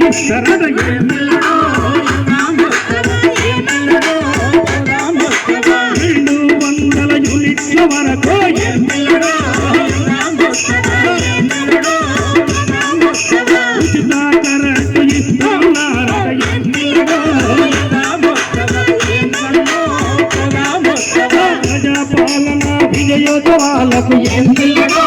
చేస్తారట ఏమిళ్ళో రెండు వందల యూనిట్ల వరకు ఉచిత కరెంటు ఇస్తున్నారట ప్రజాపాలన విజయోత్సవాలకు ఏమిళ్ళో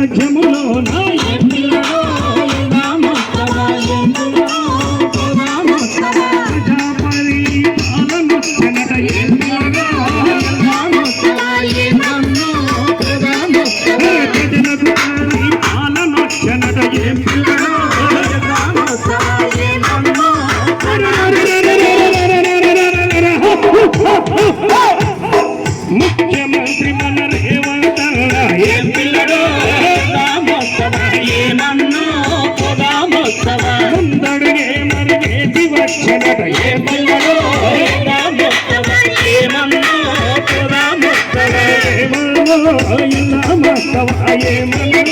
రాజ్యములో రాజ్యములోన పిల్లడో ఏమన్నో? ఏమన్నో? ఏమన్నో?